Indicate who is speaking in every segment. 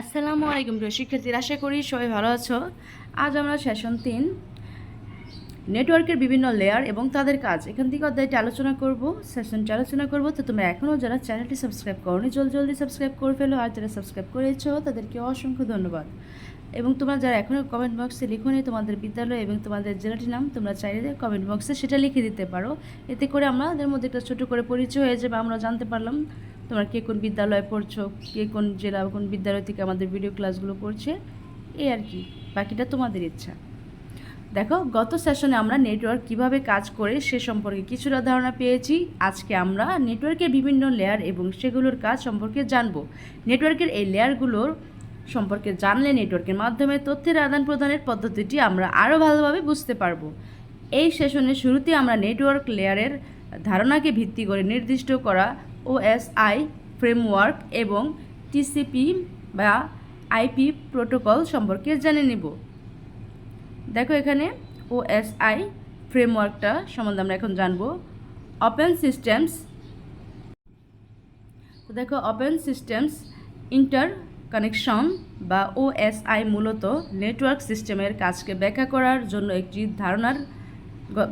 Speaker 1: আসসালামু আলাইকুম প্রিয় শিক্ষার্থীরা, আশা করি সবাই ভালো আছো। আজ আমরা সেশন তিন নেটওয়ার্কের বিভিন্ন লেয়ার এবং তাদের কাজ। এখান থেকে অধ্যায়টি আলোচনা করব সেশনটি আলোচনা করব। তো তোমরা এখনও যারা চ্যানেলটি সাবস্ক্রাইব করোনি, জলদি জলদি সাবস্ক্রাইব করে ফেলো। আর যারা সাবস্ক্রাইব করেছ, তাদেরকে অসংখ্য ধন্যবাদ। এবং তোমরা যারা এখনও কমেন্ট বক্সে লিখোনি, তোমাদের বিদ্যালয় এবং তোমাদের জেলাটির নাম, তোমরা চাইলে কমেন্ট বক্সে সেটা লিখে দিতে পারো। এতে করে আমাদের মধ্যে একটা ছোটো করে পরিচয় হয়ে যাবে, আমরা জানতে পারলাম। তোমরা কে কোন বিদ্যালয়ে পড়ছো, কে কোন জেলা কোন বিদ্যালয় থেকে আমাদের ভিডিও ক্লাসগুলো করছে এই আর কি, বাকিটা তোমাদের ইচ্ছা। দেখো, গত সেশনে আমরা নেটওয়ার্ক কীভাবে কাজ করে সে সম্পর্কে কিছুটা ধারণা পেয়েছি, আজকে আমরা নেটওয়ার্কের বিভিন্ন লেয়ার এবং সেগুলোর কাজ সম্পর্কে জানব। নেটওয়ার্কের এই লেয়ারগুলোর সম্পর্কে জানলে নেটওয়ার্কের মাধ্যমে তথ্যের আদান প্রদানের পদ্ধতিটি আমরা আরও ভালোভাবে বুঝতে পারব। এই সেশনের শুরুতে আমরা নেটওয়ার্ক লেয়ারের ধারণাকে ভিত্তি করে নির্দিষ্ট করা ওএসআই ফ্রেমওয়ার্ক এবং টিসিপি বা আইপি প্রোটোকল সম্পর্কে জেনে নেব। দেখো এখানে ওএসআই ফ্রেমওয়ার্কটা সম্বন্ধে আমরা এখন জানব। ওপেন সিস্টেমস দেখো ওপেন সিস্টেমস ইন্টার কানেকশন বা ওএসআই মূলত নেটওয়ার্ক সিস্টেমের কাজকে ব্যাখ্যা করার জন্য একটি ধারণার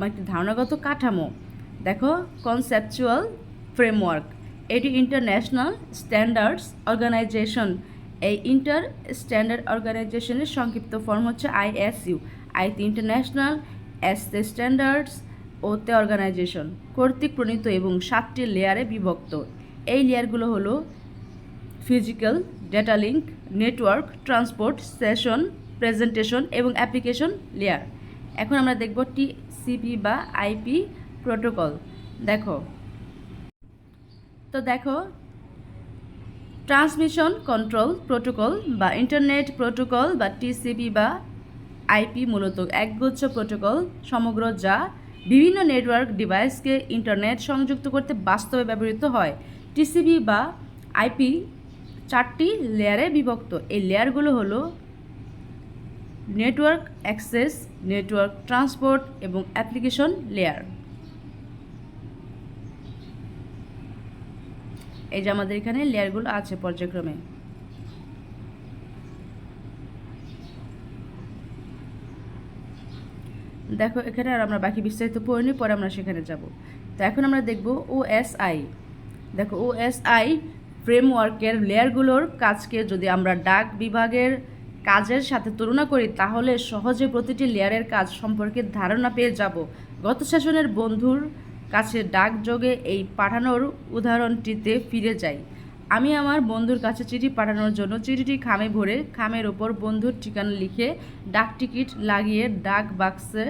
Speaker 1: একটি ধারণাগত কাঠামো। দেখো কনসেপচুয়াল ফ্রেমওয়ার্ক এটি ইন্টারন্যাশনাল স্ট্যান্ডার্ডস অর্গানাইজেশন এই ইন্টার স্ট্যান্ডার্ড অর্গানাইজেশনের সংক্ষিপ্ত ফর্ম হচ্ছে ISU IT international S standards ও তে অর্গানাইজেশন কর্তৃক প্রণীত এবং সাতটি লেয়ারে বিভক্ত। এই লেয়ারগুলো হলো physical data link network transport session presentation এবং অ্যাপ্লিকেশন লেয়ার এখন আমরা দেখব টিসিপি বা আইপি প্রোটোকল দেখো তো দেখো ট্রান্সমিশন কন্ট্রোল প্রোটোকল বা ইন্টারনেট প্রোটোকল বা টিসিপি বা আইপি মূলত একগুচ্ছ প্রোটোকল সমগ্র যা বিভিন্ন নেটওয়ার্ক ডিভাইসকে ইন্টারনেট সংযুক্ত করতে বাস্তবে ব্যবহৃত হয়। টিসিপি বা আইপি চারটি লেয়ারে বিভক্ত। এই লেয়ারগুলো হলো নেটওয়ার্ক অ্যাক্সেস নেটওয়ার্ক ট্রান্সপোর্ট এবং অ্যাপ্লিকেশন লেয়ার এই যে আমাদের এখানে লেয়ারগুলো আছে পর্যায়ক্রমে। দেখো, এখানে আর আমরা বাকি বিস্তারিত পড়িনি পরে আমরা সেখানে যাব। তো এখন আমরা দেখব ওএসআই দেখো ওএসআই ফ্রেমওয়ার্কের লেয়ারগুলোর কাজকে যদি আমরা ডাক বিভাগের কাজের সাথে তুলনা করি, তাহলে সহজে প্রতিটি লেয়ারের কাজ সম্পর্কে ধারণা পেয়ে যাব। গত সেশনের বন্ধুর কাছে ডাক যোগে এই পাঠানোর উদাহরণটিতে ফিরে যাই। আমি আমার বন্ধুর কাছে চিঠি পাঠানোর জন্য চিঠিটি খামে ভরে খামের ওপর বন্ধুর ঠিকানা লিখে ডাক টিকিট লাগিয়ে ডাক বাক্সে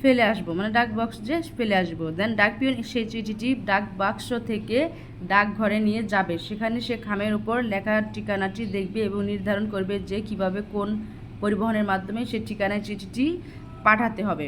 Speaker 1: ফেলে আসব। মানে ডাক বক্স যে ফেলে আসব। দেন ডাক পিয়ন সেই চিঠিটি ডাক বাক্স থেকে ডাক ঘরে নিয়ে যাবে। সেখানে সে খামের উপর লেখা ঠিকানাটি দেখবে এবং নির্ধারণ করবে যে কীভাবে কোন পরিবহনের মাধ্যমে সে ঠিকানায় চিঠিটি পাঠাতে হবে।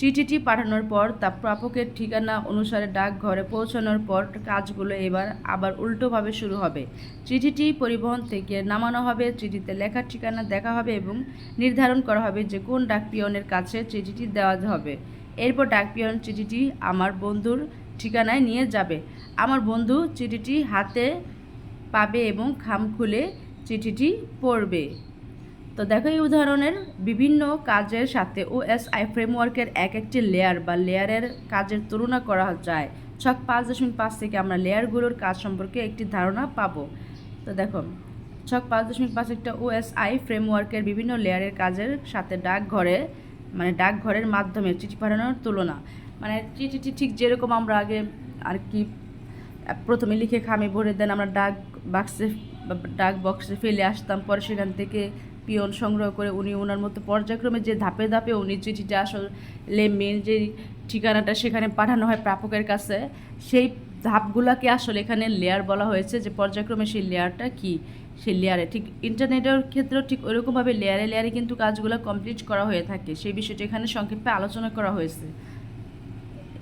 Speaker 1: চিঠিটি পাঠানোর পর তা প্রাপকের ঠিকানা অনুসারে ডাকঘরে পৌঁছানোর পর কাজগুলো এবার আবার উল্টোভাবে শুরু হবে। চিঠিটি পরিবহন থেকে নামানো হবে, চিঠিতে লেখার ঠিকানা দেখা হবে এবং নির্ধারণ করা হবে যে কোন ডাক পিয়নের কাছে চিঠিটি দেওয়া হবে। এরপর ডাক পিয়ন চিঠিটি আমার বন্ধুর ঠিকানায় নিয়ে যাবে। আমার বন্ধু চিঠিটি হাতে পাবে এবং খাম খুলে চিঠিটি পড়বে। তো দেখো এই উদাহরণের বিভিন্ন কাজের সাথে ওএসআই ফ্রেমওয়ার্কের এক একটি লেয়ার বা লেয়ারের কাজের তুলনা করা যায়। ছক পাঁচ দশমিক পাঁচ থেকে আমরা লেয়ারগুলোর কাজ সম্পর্কে একটি ধারণা পাবো। তো দেখো, ছক পাঁচ দশমিক পাঁচ একটা ওএসআই ফ্রেমওয়ার্কের বিভিন্ন লেয়ারের কাজের সাথে ডাকঘরে মানে ডাকঘরের মাধ্যমে চিঠি পাঠানোর তুলনা। মানে চিঠিটি ঠিক যেরকম আমরা আগে আর কি প্রথমে লিখে খামে, ভরে দেন আমরা ডাক বাক্সে ডাক বক্সে ফেলে আসতাম, পরে সেখান থেকে পিয়ন সংগ্রহ করে উনি ওনার মতো পর্যায়ক্রমে যে ধাপে ধাপে উনি চিঠিটা আসলে মেন যে ঠিকানাটা সেখানে পাঠানো হয় প্রাপকের কাছে, সেই ধাপগুলাকে আসলে এখানে লেয়ার বলা হয়েছে যে পর্যায়ক্রমে সেই লেয়ারটা কি? সেই লেয়ারে ঠিক ইন্টারনেটের ক্ষেত্রেও ঠিক ওইরকমভাবে লেয়ারে লেয়ারে কিন্তু কাজগুলো কমপ্লিট করা হয়ে থাকে। সেই বিষয়টি এখানে সংক্ষেপে আলোচনা করা হয়েছে।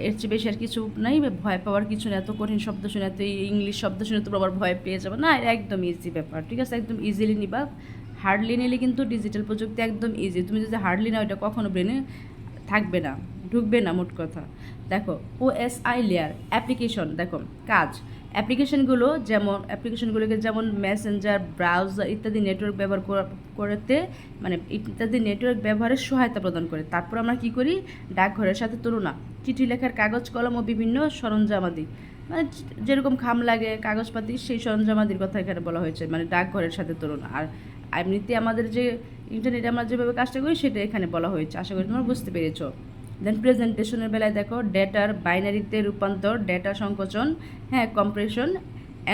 Speaker 1: এর চেয়ে বেশি আর কিছু নাই, ভয় পাওয়ার কিছু না এত কঠিন শব্দ শুনে, এত ইংলিশ শব্দ শুনে তোমরা আবার ভয় পেয়ে যাবে। না একদম ইজি ব্যাপার, ঠিক আছে? একদম ইজিলি নিবা। হার্ডলি নিলে কিন্তু ডিজিটাল প্রযুক্তি একদম ইজি তুমি যদি হার্ডলি নাও, এটা কখনো ব্রেনে থাকবে না, ঢুকবে না মোট কথা। দেখো ওএসআই লেয়ার অ্যাপ্লিকেশন দেখো, কাজ। অ্যাপ্লিকেশনগুলো যেমন অ্যাপ্লিকেশনগুলোকে যেমন মেসেঞ্জার ব্রাউজার ইত্যাদি নেটওয়ার্ক ব্যবহার করা- করতে মানে ইত্যাদি নেটওয়ার্ক ব্যবহারের সহায়তা প্রদান করে। তারপর আমরা কি করি? ডাকঘরের সাথে তুলনা। চিঠি লেখার কাগজ, কলম ও বিভিন্ন সরঞ্জামাদি মানে যেরকম খাম লাগে, কাগজপাতি, সেই সরঞ্জামাদির কথা এখানে বলা হয়েছে মানে ডাকঘরের সাথে তুলনা। আর এমনিতে আমাদের যে ইন্টারনেটে আমরা যেভাবে কাজটা করি, সেটা এখানে বলা হয়েছে। আশা করি তোমরা বুঝতে পেরেছ। দেন প্রেজেন্টেশনের বেলায় দেখো ডেটার বাইনারিতে রূপান্তর ডেটা সংকোচন হ্যাঁ কম্প্রেশন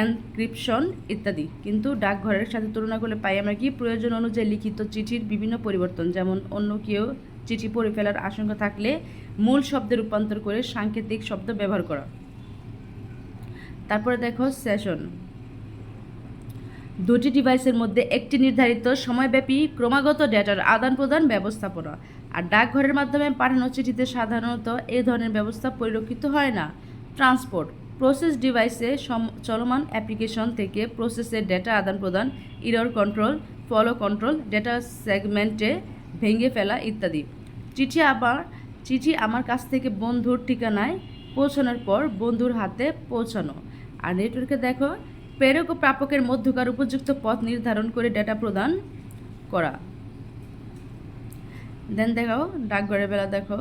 Speaker 1: এনক্রিপশন ইত্যাদি। কিন্তু ডাকঘরের সাথে তুলনা করলে পাই আমরা কি? প্রয়োজন অনুযায়ী লিখিত চিঠির বিভিন্ন পরিবর্তন। যেমন অন্য কেউ চিঠি পড়ে ফেলার আশঙ্কা থাকলে মূল শব্দে রূপান্তর করে সাংকেতিক শব্দ ব্যবহার করা। তারপরে দেখো সেশন দুটি ডিভাইসের মধ্যে একটি নির্ধারিত সময়ব্যাপী ক্রমাগত ডেটার আদান প্রদান ব্যবস্থাপনা। আর ডাকঘরের মাধ্যমে পাঠানো চিঠিতে সাধারণত এই ধরনের ব্যবস্থা পরিলক্ষিত হয় না। ট্রান্সপোর্ট, প্রসেস ডিভাইসে চলমান অ্যাপ্লিকেশন থেকে প্রসেসের ডেটা আদান প্রদান, error control, flow control, data সেগমেন্টে ভেঙে ফেলা ইত্যাদি। চিঠি আবার, চিঠি আমার কাছ থেকে বন্ধুর ঠিকানায় পৌঁছানোর পর বন্ধুর হাতে পৌঁছানো। আর নেটওয়ার্কে দেখো প্রেরক ও প্রাপকের মধ্যকার উপযুক্ত পথ নির্ধারণ করে ডেটা প্রদান করা। দেন দেখো ডাকঘরের বেলা দেখো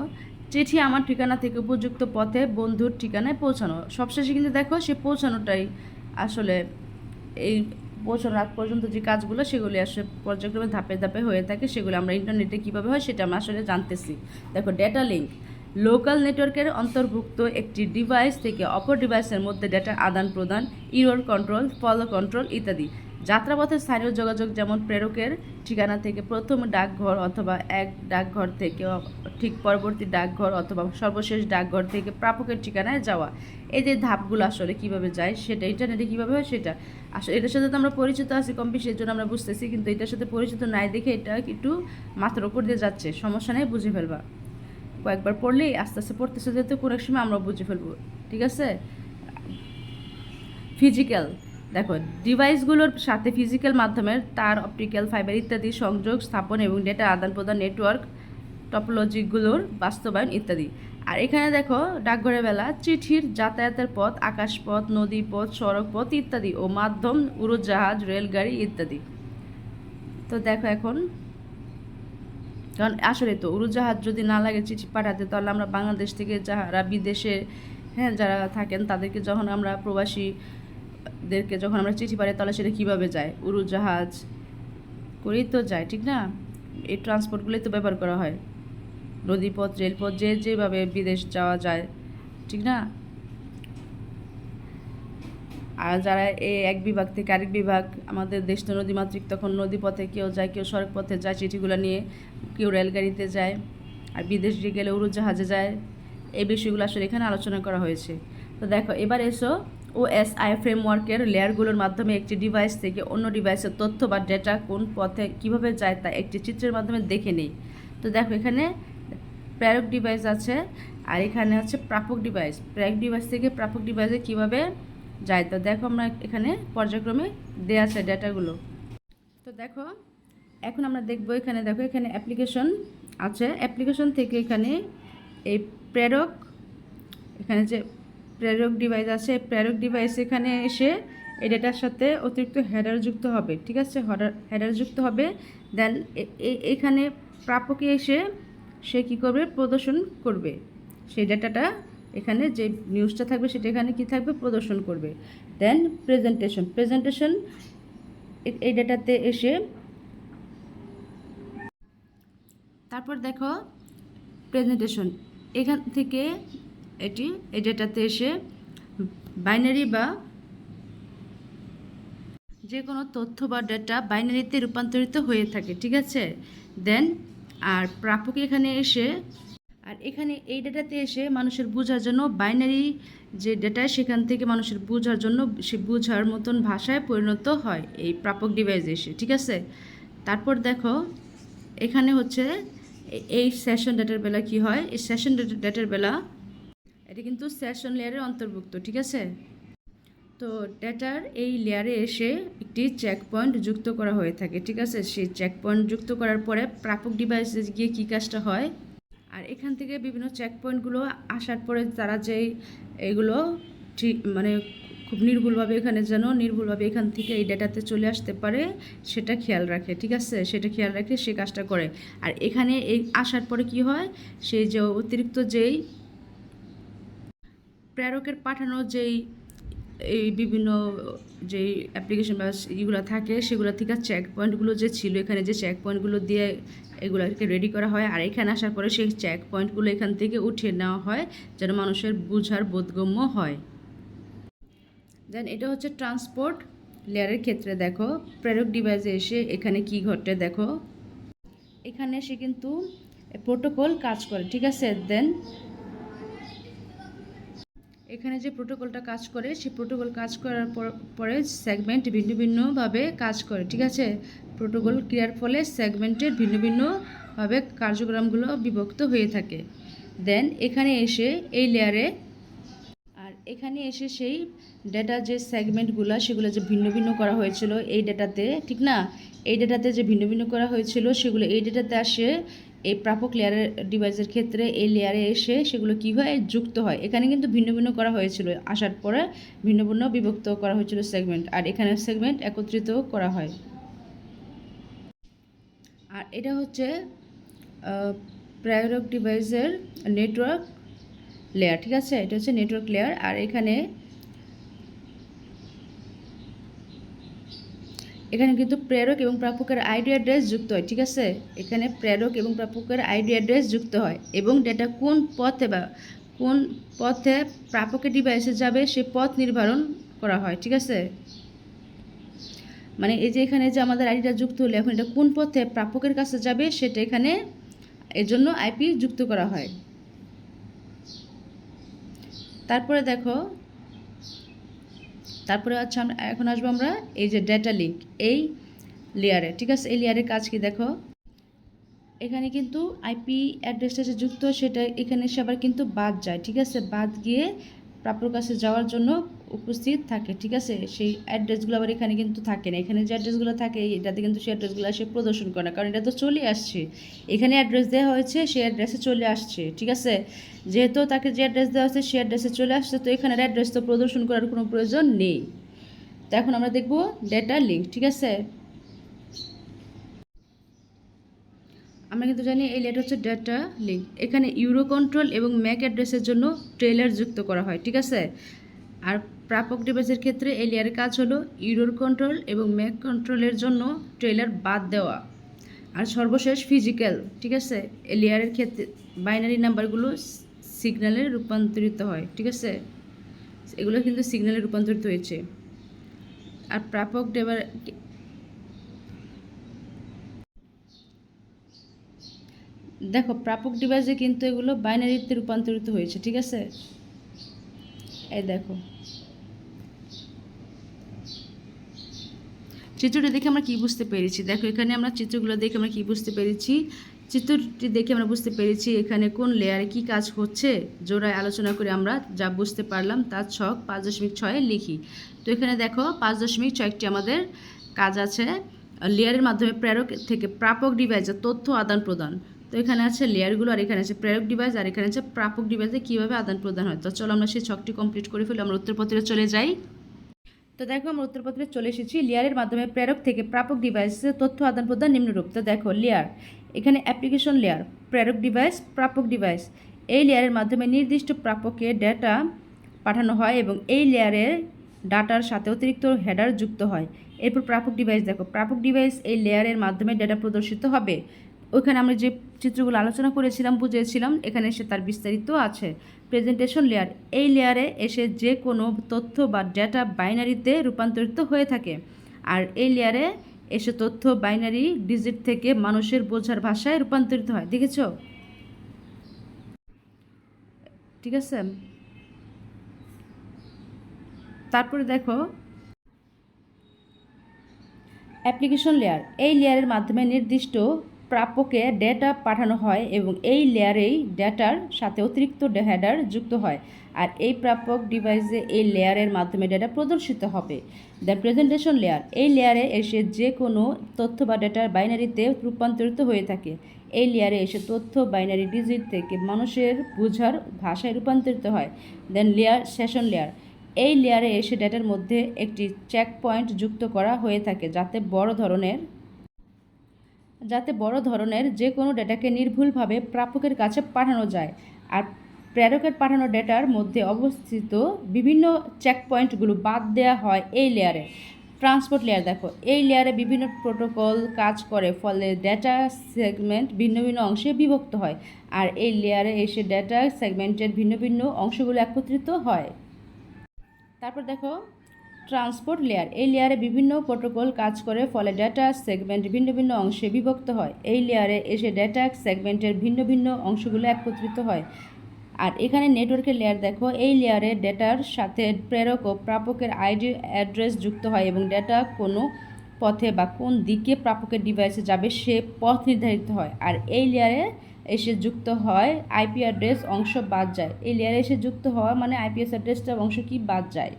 Speaker 1: চিঠি আমার ঠিকানা থেকে উপযুক্ত পথে বন্ধুর ঠিকানায় পৌঁছানো। সবশেষে কিন্তু দেখো, সে পৌঁছানোটাই আসলে এই পৌঁছানোর আগ পর্যন্ত যে কাজগুলো, সেগুলি আসলে পর্যায়ক্রমে ধাপে ধাপে হয়ে থাকে। সেগুলো আমরা ইন্টারনেটে কীভাবে হয়, সেটা আমরা আসলে জানতেছি। দেখো ডেটা লিঙ্ক লোকাল নেটওয়ার্কের অন্তর্ভুক্ত একটি ডিভাইস থেকে অপর ডিভাইসের মধ্যে ডেটা আদান প্রদান, ইরোর কন্ট্রোল, ফলো কন্ট্রোল ইত্যাদি। যাত্রাপথে স্থানীয় যোগাযোগ যেমন প্রেরকের ঠিকানা থেকে প্রথম ডাকঘর অথবা এক ডাকঘর থেকে ঠিক পরবর্তী ডাকঘর অথবা সর্বশেষ ডাকঘর থেকে প্রাপকের ঠিকানায় যাওয়া। এই যে ধাপগুলো আসলে কীভাবে যায়, সেটা ইন্টারনেটে কীভাবে হয়, সেটা আসলে এটার সাথে তো আমরা পরিচিত আছি কম বেশি জন্য আমরা বুঝতেছি, কিন্তু এটার সাথে পরিচিত নাই দেখে এটা একটু মাথার উপর দিয়ে যাচ্ছে, সমস্যা নেই, বুঝে ফেলবা। কয়েকবার পড়লেই আস্তে আস্তে পড়তেছে যেহেতু কোনো এক সময় আমরা বুঝে ফেলব, ঠিক আছে? ফিজিক্যাল দেখো ডিভাইসগুলোর সাথে ফিজিক্যাল মাধ্যমে তার অপটিক্যাল ফাইবার ইত্যাদি, সংযোগ, স্থাপন এবং ডেটা আদান প্রদান নেটওয়ার্ক টপোলজিগুলোর বাস্তবায়ন ইত্যাদি। আর এখানে দেখো, ডাকঘরের বেলা, চিঠির যাতায়াতের পথ, আকাশপথ নদী পথ সড়ক পথ ইত্যাদি ও মাধ্যম, উড়োজাহাজ, রেলগাড়ি ইত্যাদি। তো দেখো এখন কারণ আসলে তো উড়োজাহাজ যদি না লাগে চিঠি পাঠাতে, তাহলে আমরা বাংলাদেশ থেকে যারা বিদেশে হ্যাঁ যারা থাকেন, তাদেরকে যখন আমরা প্রবাসীদেরকে যখন আমরা চিঠি পাঠাই, তাহলে সেটা কীভাবে যায়? উড়োজাহাজ করেই তো যায়, ঠিক না? এই ট্রান্সপোর্টগুলোই তো ব্যবহার করা হয়। নদীপথ, রেলপথ, যে যেভাবে বিদেশ যাওয়া যায়, ঠিক না? আর যারা এই এক বিভাগ থেকে আরেক বিভাগ, আমাদের দেশ তো নদীমাতৃক, তখন নদীপথে কেউ যায়, কেউ সড়ক পথে যায়, চিঠিগুলো নিয়ে কেউ রেলগাড়িতে যায়, আর বিদেশে গেলে উড়োজাহাজে যায়। এই বিষয়গুলো আসলে এখানে আলোচনা করা হয়েছে। তো দেখো, এবার এসো ও এস আই ফ্রেমওয়ার্কের লেয়ারগুলোর মাধ্যমে একটি ডিভাইস থেকে অন্য ডিভাইসের তথ্য বা ডেটা কোন পথে কীভাবে যায় তা একটি চিত্রের মাধ্যমে দেখে নেই। তো দেখো, এখানে প্রেরক ডিভাইস আছে, আর এখানে হচ্ছে প্রাপক ডিভাইস প্রেরক ডিভাইস থেকে প্রাপক ডিভাইসে কীভাবে যায়। তো দেখো আমরা এখানে পর্যায়ক্রমে দেওয়া আছে ডেটাগুলো। তো দেখো, এখন আমরা দেখব এখানে, দেখো এখানে অ্যাপ্লিকেশন আছে। অ্যাপ্লিকেশন থেকে এখানে এই প্রেরক, এখানে যে প্রেরক ডিভাইস আছে প্রেরক ডিভাইস এখানে এসে এই ডেটার সাথে অতিরিক্ত হেডার যুক্ত হবে, ঠিক আছে? হেডার যুক্ত হবে। দেন এখানে প্রাপকে এসে সে কী করবে? প্রদর্শন করবে। সেই ডেটাটা এখানে যে নিউজটা থাকবে সেটা এখানে কী থাকবে? প্রদর্শন করবে। দেন প্রেজেন্টেশন প্রেজেন্টেশন এই ডেটাতে এসে তারপর দেখো প্রেজেন্টেশন এখান থেকে এটি, এই ডেটাতে এসে বাইনারি বা যে কোনো তথ্য বা ডেটা বাইনারিতে রূপান্তরিত হয়ে থাকে, ঠিক আছে? দেন আর প্রাপক এখানে এসে আর এখানে এই ডেটাতে এসে মানুষের বোঝার জন্য বাইনারি যে ডেটা সেখান থেকে মানুষের বোঝার জন্য সে বোঝার মতন ভাষায় পরিণত হয় এই প্রাপক ডিভাইস এসে, ঠিক আছে? তারপর দেখো, এখানে হচ্ছে এই সেশন ডেটার বেলা কি হয়? এই সেশন ডেটার বেলা এটা কিন্তু সেশন লেয়ারের অন্তর্ভুক্ত, ঠিক আছে? তো ডেটার এই লেয়ারে এসে একটি চেক পয়েন্ট যুক্ত করা হয়ে থাকে, ঠিক আছে? সেই চেক পয়েন্ট যুক্ত করার পরে প্রাপক ডিভাইসে গিয়ে কী কাজটা হয়? আর এখান থেকে বিভিন্ন চেক পয়েন্টগুলো আসার পরে তারা যেই এগুলো ঠিক মানে খুব নির্ভুলভাবে এখানে যেন নির্ভুলভাবে এখান থেকে এই ডেটাতে চলে আসতে পারে, সেটা খেয়াল রাখে, ঠিক আছে? সেটা খেয়াল রাখে সে কাজটা করে। আর এখানে এই আসার পরে কি হয়? সেই যে অতিরিক্ত যেই প্রেরকের পাঠানো যেই এই বিভিন্ন যেই অ্যাপ্লিকেশন বা ইগুলো থাকে, সেগুলো থেকে চেক পয়েন্টগুলো যে ছিল, এখানে যে চেক পয়েন্টগুলো দিয়ে এগুলোকে রেডি করা হয়, আর এখানে আসার পরে সেই চেক পয়েন্টগুলো এখান থেকে উঠিয়ে নেওয়া হয়, যেন মানুষের বুঝার বোধগম্য হয়। দেন এটা হচ্ছে ট্রান্সপোর্ট লেয়ারের ক্ষেত্রে দেখো, প্রেরক ডিভাইসে এসে এখানে কি ঘটে দেখো। এখানে সে কিন্তু প্রোটোকল কাজ করে, ঠিক আছে? দেন এখানে যে প্রোটোকলটা কাজ করে, সেই প্রোটোকল কাজ করার পর- সেগমেন্ট ভিন্ন ভিন্নভাবে কাজ করে, ঠিক আছে? প্রোটোকল ক্রিয়ার ফলে সেগমেন্টের ভিন্ন ভিন্নভাবে কার্যক্রমগুলো বিভক্ত হয়ে থাকে। দেন এখানে এসে এই লেয়ারে আর এখানে এসে সেই ডেটা যে সেগমেন্টগুলো, সেগুলো যে ভিন্ন ভিন্ন করা হয়েছিল এই ডেটাতে ঠিক না? এই ডেটাতে যে ভিন্ন ভিন্ন করা হয়েছিল, সেগুলো এই ডেটাতে আসে এই প্রাপক লেয়ারের ডিভাইসের ক্ষেত্রে এই লেয়ারে এসে সেগুলো কী হয়? যুক্ত হয়। এখানে কিন্তু ভিন্ন ভিন্ন করা হয়েছিল। আসার পরে ভিন্ন ভিন্ন বিভক্ত করা হয়েছিল সেগমেন্ট আর এখানে সেগমেন্ট একত্রিত করা হয়। আর এটা হচ্ছে প্রেরক ডিভাইসের নেটওয়ার্ক লেয়ার ঠিক আছে? এটা হচ্ছে নেটওয়ার্ক লেয়ার আর এখানে এখানে কিন্তু প্রেরক এবং প্রাপকের আইডি অ্যাড্রেস যুক্ত হয়, ঠিক আছে? এখানে প্রেরক এবং প্রাপকের আইডি অ্যাড্রেস যুক্ত হয় এবং ডেটা কোন পথে বা কোন পথে প্রাপকের ডিভাইসে যাবে সে পথ নির্ধারণ করা হয়, ঠিক আছে? মানে এই যে এখানে যে আমাদের আইডিটা যুক্ত হলে, এখন এটা কোন পথে প্রাপকের কাছে যাবে সেটা এখানে এর জন্য আইপি যুক্ত করা হয়। তারপরে দেখো তারপরে আচ্ছা এখন আসব আমরা এই যে ডেটা লিঙ্ক এই লেয়ারে ঠিক আছে? এই লেয়ারের কাজ কি দেখো? এখানে কিন্তু আইপি অ্যাড্রেসটা যে যুক্ত, সেটা এখানে সে আবার কিন্তু বাদ যায়, ঠিক আছে? বাদ গিয়ে প্রাপ্যর কাছে যাওয়ার জন্য উপস্থিত থাকে, ঠিক আছে? সেই অ্যাড্রেসগুলো আবার এখানে কিন্তু থাকে না। এখানে যে অ্যাড্রেসগুলো থাকে, এটাতে কিন্তু সেই অ্যাড্রেসগুলো সে প্রদর্শন করে না। কারণ এটা তো চলে আসছে। এখানে অ্যাড্রেস দেওয়া হয়েছে, সেই অ্যাড্রেসে চলে আসছে, ঠিক আছে? যেহেতু তাকে যে অ্যাড্রেস দেওয়া হয়েছে, সেই অ্যাড্রেসে চলে আসছে, তো এখানের অ্যাড্রেস তো প্রদর্শন করার কোনো প্রয়োজন নেই। তো এখন আমরা দেখব ডেটা লিঙ্ক ঠিক আছে? আমরা কিন্তু জানি এই লেট হচ্ছে ডেটা লিঙ্ক এখানে ইউরো কন্ট্রোল এবং ম্যাক অ্যাড্রেসের জন্য ট্রেলার যুক্ত করা হয়, ঠিক আছে? আর প্রাপক ডিভাইসের ক্ষেত্রে এই লেয়ারের কাজ হলো ইউরোর কন্ট্রোল এবং ম্যাক কন্ট্রোলের জন্য ট্রেলার বাদ দেওয়া। আর সর্বশেষ ফিজিক্যাল ঠিক আছে? এই লেয়ারের ক্ষেত্রে বাইনারি নাম্বারগুলো সিগন্যালে রূপান্তরিত হয়, ঠিক আছে? এগুলো কিন্তু সিগন্যালে রূপান্তরিত হয়েছে। আর প্রাপক ডেবার দেখো, প্রাপক ডিভাইসে কিন্তু এগুলো বাইনারিতে রূপান্তরিত হয়েছে, ঠিক আছে? এই দেখো। চিত্রটি দেখে আমরা কি বুঝতে পেরেছি? দেখো, এখানে আমরা চিত্রগুলো দেখে আমরা কি বুঝতে পেরেছি? চিত্রটি দেখে আমরা বুঝতে পেরেছি এখানে কোন লেয়ারে কি কাজ হচ্ছে। জোড়ায় আলোচনা করে আমরা যা বুঝতে পারলাম তার ছক পাঁচ দশমিক ছয়ে লিখি। তো এখানে দেখো, পাঁচ দশমিক ছয়টি আমাদের কাজ আছে। লেয়ারের মাধ্যমে প্রেরক থেকে প্রাপক ডিভাইসে তথ্য আদান প্রদান তো এখানে আছে লেয়ারগুলো, আর এখানে আছে প্রেরক ডিভাইস আর এখানে আছে প্রাপক ডিভাইসে কীভাবে আদান প্রদান হয়। তো চলো আমরা সেই ছকটি কমপ্লিট করে ফেলি, আমরা উত্তরপত্রে চলে যাই। তো দেখো আমরা উত্তরপত্রে চলে এসেছি, লেয়ারের মাধ্যমে প্রেরক থেকে প্রাপক ডিভাইসে তথ্য আদান প্রদান নিম্নরূপ। তো দেখো লেয়ার, এখানে অ্যাপ্লিকেশন লেয়ার প্রেরক ডিভাইস প্রাপক ডিভাইস এই লেয়ারের মাধ্যমে নির্দিষ্ট প্রাপকে ডেটা পাঠানো হয় এবং এই লেয়ারের ডাটার সাথে অতিরিক্ত হেডার যুক্ত হয়। এরপর প্রাপক ডিভাইস দেখো, প্রাপক ডিভাইস এই লেয়ারের মাধ্যমে ডেটা প্রদর্শিত হবে। ওইখানে আমরা যে চিত্রগুলো আলোচনা করেছিলাম বুঝিয়েছিলাম এখানে এসে তার বিস্তারিত আছে। প্রেজেন্টেশন লেয়ার এই লেয়ারে এসে যে কোনো তথ্য বা ডেটা বাইনারিতে রূপান্তরিত হয়ে থাকে। আর এই লেয়ারে এসে তথ্য বাইনারি ডিজিট থেকে মানুষের বোঝার ভাষায় রূপান্তরিত হয়। দেখেছ? ঠিক আছে? তারপরে দেখো অ্যাপ্লিকেশন লেয়ার এই লেয়ারের মাধ্যমে নির্দিষ্ট প্রাপকে ডেটা পাঠানো হয় এবং এই লেয়ারেই ডেটার সাথে অতিরিক্ত হেডার যুক্ত হয়। আর এই প্রাপক ডিভাইসে এই লেয়ারের মাধ্যমে ডেটা প্রদর্শিত হবে। দ্য প্রেজেন্টেশন লেয়ার, এই লেয়ারে এসে যে কোনো তথ্য বা ডেটার বাইনারিতে রূপান্তরিত হয়ে থাকে। এই লেয়ারে এসে তথ্য বাইনারি ডিজিট থেকে মানুষের বোঝার ভাষায় রূপান্তরিত হয়। দেন লেয়ার, সেশন লেয়ার, এই লেয়ারে এসে ডেটার মধ্যে একটি চেক পয়েন্ট যুক্ত করা হয়ে থাকে যাতে বড় ধরনের যাতে বড় ধরনের যে কোনো ডেটাকে নির্ভুলভাবে প্রাপকের কাছে পাঠানো যায়। আর প্রেরকের পাঠানো ডেটার মধ্যে অবস্থিত বিভিন্ন চেক পয়েন্টগুলো বাদ দেওয়া হয় এই লেয়ারে ট্রান্সপোর্ট লেয়ার দেখো, এই লেয়ারে বিভিন্ন প্রোটোকল কাজ করে, ফলে ডেটা সেগমেন্ট ভিন্ন ভিন্ন অংশে বিভক্ত হয়, আর এই লেয়ারে এসে ডেটা সেগমেন্টের ভিন্ন ভিন্ন অংশগুলো একত্রিত হয়। তারপর দেখো ট্রান্সপোর্ট লেয়ার। এই লেয়ারে বিভিন্ন প্রোটোকল কাজ করে, ফলে ডেটা সেগমেন্ট ভিন্ন ভিন্ন অংশে বিভক্ত হয়। এই লেয়ারে এসে ডেটা সেগমেন্টের ভিন্ন ভিন্ন অংশগুলো একত্রিত হয়। আর এখানে নেটওয়ার্কের লেয়ার দেখো। এই লেয়ারে ডেটার সাথে প্রেরক ও প্রাপকের আইডি অ্যাড্রেস যুক্ত হয় এবং ডেটা কোনো পথে বা কোন দিকে প্রাপকের ডিভাইসে যাবে সে পথ নির্ধারিত হয়। আর এই লেয়ারে এসে যুক্ত হয়, আইপি অ্যাড্রেস অংশ বাদ যায়। এই লেয়ারে এসে যুক্ত হওয়া মানে আইপিএস অ্যাড্রেসটা অংশ কি বাদ যায়?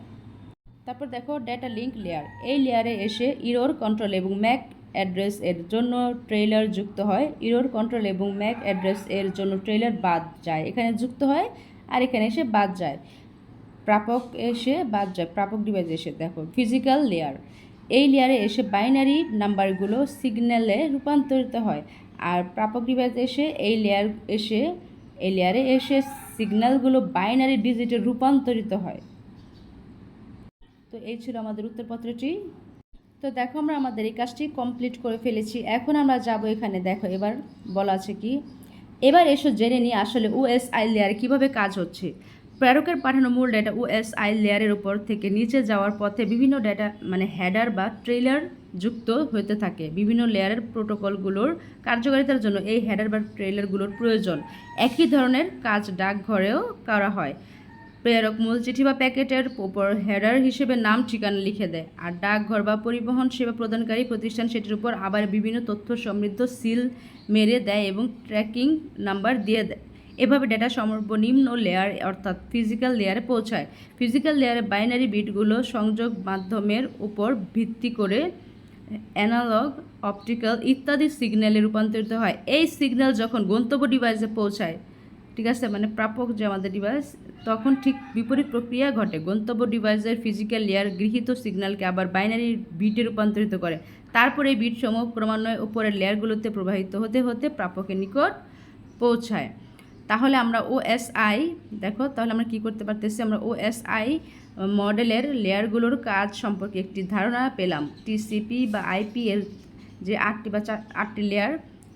Speaker 1: তারপর দেখো ডেটা লিঙ্ক লেয়ার এই লেয়ারে এসে ইরোর কন্ট্রোল এবং ম্যাক অ্যাড্রেস এর জন্য ট্রেলার যুক্ত হয়। ইরোর কন্ট্রোল এবং ম্যাক অ্যাড্রেস এর জন্য ট্রেলার বাদ যায়। এখানে যুক্ত হয় আর এখানে এসে বাদ যায়। প্রাপক এসে বাদ যায়। প্রাপক ডিভাইস এসে দেখো ফিজিক্যাল লেয়ার এই লেয়ারে এসে বাইনারি নাম্বারগুলো সিগন্যালে রূপান্তরিত হয়। আর প্রাপক ডিভাইস এসে এই লেয়ার এসে, এই লেয়ারে এসে সিগন্যালগুলো বাইনারি ডিজিটে রূপান্তরিত হয়। তো এই ছিল আমাদের উত্তরপত্রটি। তো দেখো আমরা আমাদের এই কাজটি কমপ্লিট করে ফেলেছি। এখন আমরা যাব এখানে। দেখো এবার বলা আছে কি, এবার এসো জেনে নিই আসলে ওএসআই লেয়ারে কীভাবে কাজ হচ্ছে। প্রেরকের পাঠানো মূল ডেটা ওএসআই লেয়ারের উপর থেকে নিচে যাওয়ার পথে বিভিন্ন ডেটা মানে হেডার বা ট্রেলার যুক্ত হতে থাকে। বিভিন্ন লেয়ারের প্রোটোকলগুলোর কার্যকারিতার জন্য এই হেডার বা ট্রেলারগুলোর প্রয়োজন। একই ধরনের কাজ ডাকঘরেও করা হয়। প্রেরক মূল চিঠি বা প্যাকেটের উপর হেডার হিসেবে নাম, ঠিকানা লিখে দেয়। আর ডাকঘর বা পরিবহন সেবা প্রদানকারী প্রতিষ্ঠান সেটির উপর আবার বিভিন্ন তথ্য সমৃদ্ধ সিল মেরে দেয় এবং ট্র্যাকিং নাম্বার দিয়ে দেয়। এভাবে ডেটা সর্বনিম্ন লেয়ার, অর্থাৎ ফিজিক্যাল লেয়ারে পৌঁছায়। ফিজিক্যাল লেয়ারে বাইনারি বিটগুলো সংযোগ মাধ্যমের উপর ভিত্তি করে অ্যানালগ, অপটিক্যাল ইত্যাদি সিগন্যালে রূপান্তরিত হয়। এই সিগন্যাল যখন গন্তব্য ডিভাইসে পৌঁছায়, ঠিক আছে? মানে প্রাপক যে আমাদের ডিভাইস তখন ঠিক বিপরীত প্রক্রিয়া ঘটে। গন্তব্য ডিভাইসের ফিজিক্যাল লেয়ার গৃহীত সিগন্যালকে আবার বাইনারি বিটে রূপান্তরিত করে। তারপরে এই বিট সমূহ ক্রমান্বয়ে উপরের লেয়ারগুলোতে প্রবাহিত হতে হতে প্রাপকের নিকট পৌঁছায়। তাহলে আমরা ওএসআই দেখো, তাহলে আমরা কি করতে পারতেছি? আমরা ওএসআই মডেলের লেয়ারগুলোর কাজ সম্পর্কে একটি ধারণা পেলাম। টিসিপি বা আইপি এর যে আটটি বা চার, আটটি লেয়ার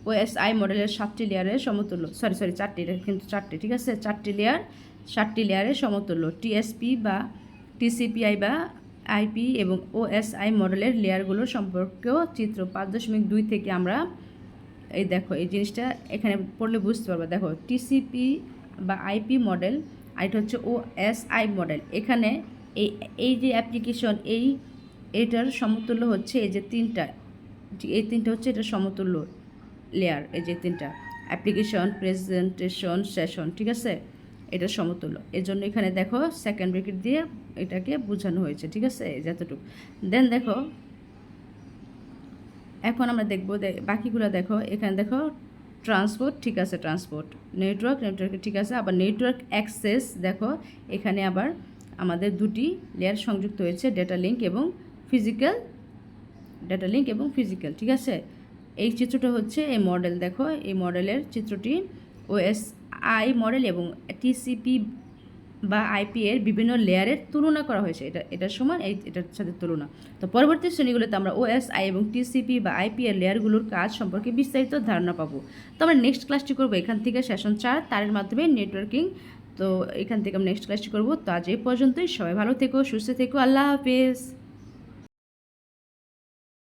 Speaker 1: ওএসআই মডেলের সাতটি লেয়ারের সমতুল্য সরি সরি চারটি কিন্তু চারটি, ঠিক আছে? চারটি লেয়ার সাতটি লেয়ারের সমতুল্য টিএসপি বা টিসিপিআই বা আইপি এবং ওএসআই মডেলের লেয়ারগুলোর সম্পর্কেও চিত্র পাঁচ দশমিক দুই থেকে আমরা এই দেখো, এই জিনিসটা এখানে পড়লে বুঝতে পারব। দেখো টিসিপি বা আইপি মডেল, আর এটা হচ্ছে ও এস আই মডেল। এখানে এই এই যে অ্যাপ্লিকেশন এই, এটার সমতুল্য হচ্ছে এই যে তিনটা, এই তিনটা হচ্ছে এটা সমতুল্য লেয়ার, এই যে তিনটা। অ্যাপ্লিকেশন প্রেজেন্টেশন সেশন ঠিক আছে? এটা সমতুল্য। এর জন্য এখানে দেখো সেকেন্ড ব্রেকেট দিয়ে এটাকে বোঝানো হয়েছে, ঠিক আছে? যতটুকু দেন দেখো, এখন আমরা দেখব বাকিগুলো দেখো, এখানে দেখো ট্রান্সপোর্ট ঠিক আছে ট্রান্সপোর্ট নেটওয়ার্ক নেটওয়ার্ক ঠিক আছে? আবার নেটওয়ার্ক অ্যাক্সেস দেখো, এখানে আবার আমাদের দুটি লেয়ার সংযুক্ত হয়েছে ডেটা লিঙ্ক এবং ফিজিক্যাল ডেটা লিঙ্ক এবং ফিজিক্যাল ঠিক আছে? এই চিত্রটা হচ্ছে এই মডেল দেখো, এই মডেলের চিত্রটি ওএস আই মডেল এবং টিসিপি বা আইপি এর বিভিন্ন লেয়ারের তুলনা করা হয়েছে। এটা, এটার সমান, এই, এটার সাথে তুলনা। তো পরবর্তী শ্রেণীগুলোতে আমরা ওএসআই এবং টিসিপি বা আইপি এর লেয়ারগুলোর কাজ সম্পর্কে বিস্তারিত ধারণা পাবো। তো আমরা নেক্সট ক্লাসটি করব এখান থেকে সেশন চার, তারের মাধ্যমে নেটওয়ার্কিং তো এখান থেকে আমরা নেক্সট ক্লাসটি করব। তো আজ এই পর্যন্তই। সবাই ভালো থেকো, সুস্থ থেকো। আল্লাহ হাফিজ।